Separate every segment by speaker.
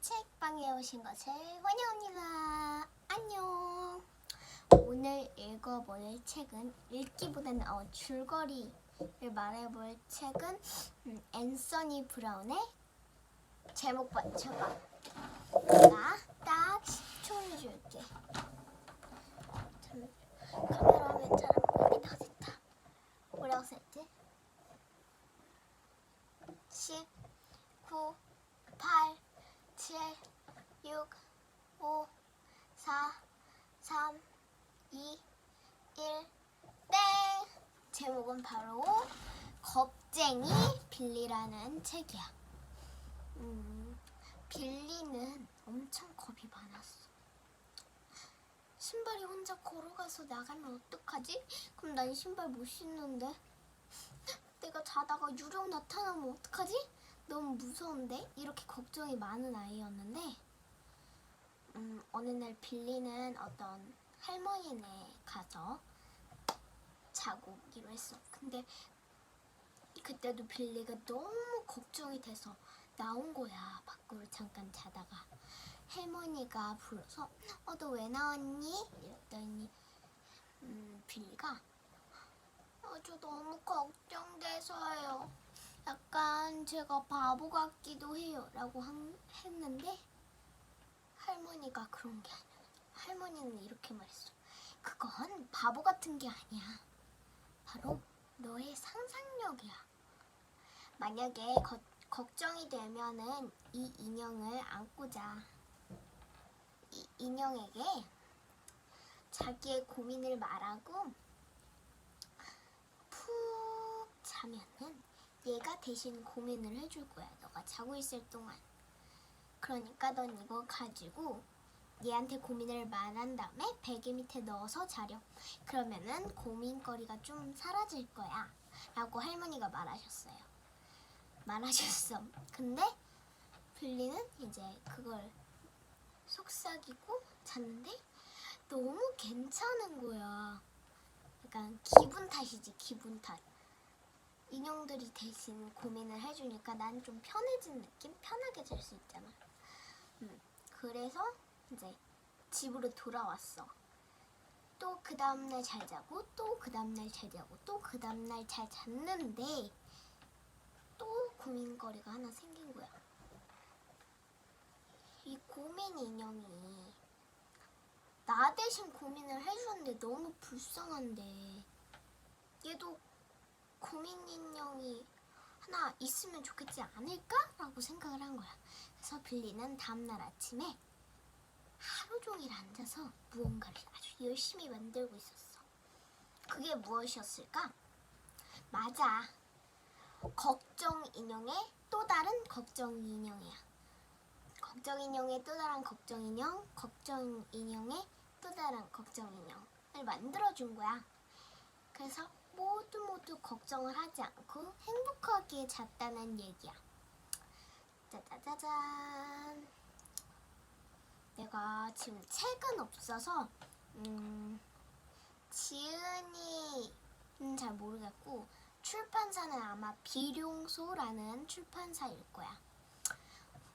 Speaker 1: 책방에 오신 것을 환영합니다. 안녕. 오늘 읽어볼 책은 읽기보다는 어, 줄거리를 말해볼 책은 음, 앤서니 브라운의 제목 맞춰봐. 내가 딱 10초를 줄게. 카메라 화면 잘안 보이게 됐다. 뭐라고 썼지? 10, 9, 8, 7, 6, 5, 4, 3, 2, 1, 땡! 제목은 바로 겁쟁이 빌리라는 책이야. 음, 빌리는 엄청 겁이 많았어. 신발이 혼자 걸어가서 나가면 어떡하지? 그럼 난 신발 못 신는데. 내가 자다가 유령 나타나면 어떡하지? 너무 무서운데? 이렇게 걱정이 많은 아이였는데 음, 어느 날 빌리는 어떤 할머니네 가서 자고 오기로 했어. 근데 그때도 빌리가 너무 걱정이 돼서 나온 거야. 밖으로 잠깐 자다가 할머니가 불러서 어 너 왜 나왔니? 이랬더니 음, 빌리가 어, 저 너무 걱정돼서요. 약간 제가 바보 같기도 해요. 라고 한- 했는데 할머니가 그런 게 아니야. 할머니는 이렇게 말했어. 그건 바보 같은 게 아니야. 바로 너의 상상력이야. 만약에 거- 걱정이 되면은 이 인형을 안고 자. 이 인형에게 자기의 고민을 말하고 푹 자면은 얘가 대신 고민을 해줄 거야. 너가 자고 있을 동안. 그러니까 넌 이거 가지고 얘한테 고민을 말한 다음에 베개 밑에 넣어서 자렴. 그러면은 고민거리가 좀 사라질 거야. 라고 할머니가 말하셨어요. 말하셨어. 근데 빌리는 이제 그걸 속삭이고 잤는데 너무 괜찮은 거야. 약간 기분 탓이지 기분 탓. 인형들이 대신 고민을 해주니까 난 좀 편해진 느낌? 편하게 잘 수 있잖아. 음, 그래서 이제 집으로 돌아왔어. 또 그 다음날 잘 자고 또 그 다음날 잘 자고 또 그 다음날 잘 잤는데 또 고민거리가 하나 생긴 거야. 이 고민 인형이 나 대신 고민을 해주는데 너무 불쌍한데 얘도 고민 인형이 하나 있으면 좋겠지 않을까라고 생각을 한 거야. 그래서 빌리는 다음날 아침에 하루 종일 앉아서 무언가를 아주 열심히 만들고 있었어. 그게 무엇이었을까? 맞아. 걱정 인형의 또 다른 걱정 인형이야. 걱정 인형의 또 다른 걱정 인형, 걱정 인형의 또 다른 걱정 인형을 만들어 준 거야. 그래서 모두 걱정을 하지 않고 행복하게 잤다는 얘기야. 짜자자잔. 내가 지금 책은 없어서 음, 지은이는 잘 모르겠고 출판사는 아마 비룡소라는 출판사일 거야.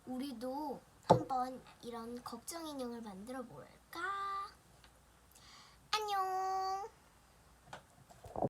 Speaker 1: 우리도 한번 이런 걱정 인형을 만들어 볼까